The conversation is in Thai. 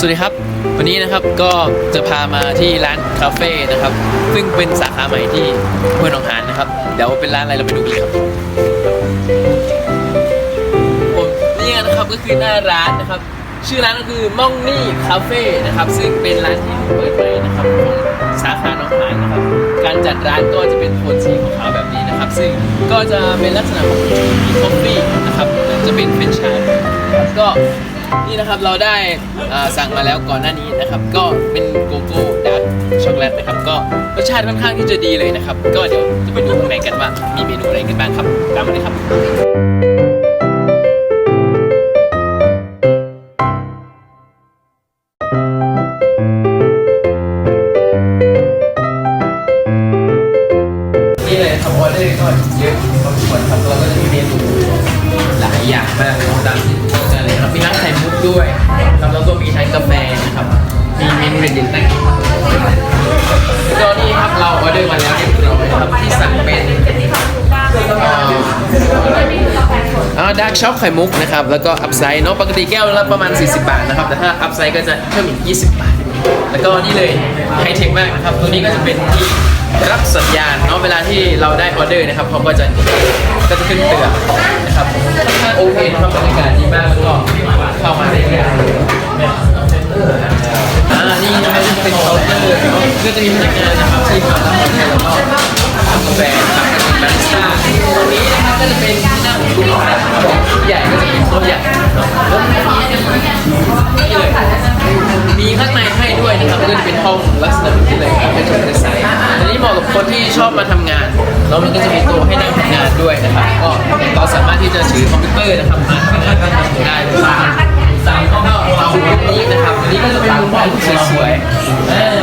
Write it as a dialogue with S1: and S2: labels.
S1: สวัสดีครับ วันนี้นะครับก็จะพามาที่ร้านคาเฟ่นะครับ ซึ่งเป็นสาขาใหม่ที่เพื่อนหนองหานนะครับ เดี๋ยวเป็นร้านอะไรเราไปดูกันครับผมนี่นะครับก็คือหน้าร้านนะครับ ชื่อร้านก็คือม่องนี่คาเฟ่นะครับ ซึ่งเป็นร้านที่เปิดใหม่นะครับของสาขาหนองหานนะครับ การจัดร้านก็จะเป็นโทนสีขาวๆแบบนี้นะครับ ซึ่งก็จะเป็นลักษณะของมีคอฟฟี่นะครับจะเป็นเฟรนช์ชายนะครับก็ นี่นะครับเราได้อ่าสั่งมาแล้วก่อนหน้านี้นะครับ ก็เป็นโกโก้ดาร์กช็อกโกแลตนะครับ ก็รสชาติค่อนข้างที่จะดีเลยนะครับ ก็เดี๋ยวจะไปดูข้างในกันว่ามีเมนูอะไรกันบ้างครับตามมาเลยครับนี่เลยครับออเดอร์ก็เยอะพอสมควรครับเราก็จะมีเมนูหลายอย่างมากเลยตามที่ต้องการเลยครับมีทั้งไข่มุก ด้วยครับแล้วก็มีทั้งกาแฟนะครับ มีเมนูเด่นๆตั้งก็นี่ครับเราออเดอร์มาแล้วเรียบร้อยครับที่สั่งเป็นอ่าดาร์กช็อกไข่มุกนะครับ แล้วก็อัพไซด์เนาะปกติแก้วละประมาณ 40 บาทนะครับ แต่ถ้าอัพไซด์ก็จะเพิ่มอีก 20 บาท แล้วก็นี่เลยไฮเทคมากนะครับ ตัวนี้ก็จะเป็นที่รับสัญญาณเนาะเวลาที่เราได้ออเดอร์นะครับเขาก็จะก็จะขึ้นเตือนนะครับค่อนข้างโอเคนะครับบรรยากาศดีมากแล้วก็ ก็จะมีพนักงานนะครับที่มารับออเดอร์แล้วก็ทำกาแฟนะครับเป็นบาริสต้าตรงนี้นะครับก็จะเป็นที่นั่งของลูกค้าครับใหญ่ก็จะเป็นโต๊ะใหญ่เนาะรถนี่เลยมีข้างในให้ด้วยนะครับก็จะเป็นห้องลักษณะแบบนี้เลยครับเป็นโซนใสอันนี้เหมาะกับคนที่ชอบมาทำงานแล้วมันก็จะมีโต๊ะให้นั่งทำงานด้วยนะครับก็เราสามารถที่จะถือคอมพิวเตอร์นะครับมาทำงานก็ทำได้เลยสามก็เอาตรงนี้นะครับอันนี้ก็จะเป็นมุมมองสวยๆ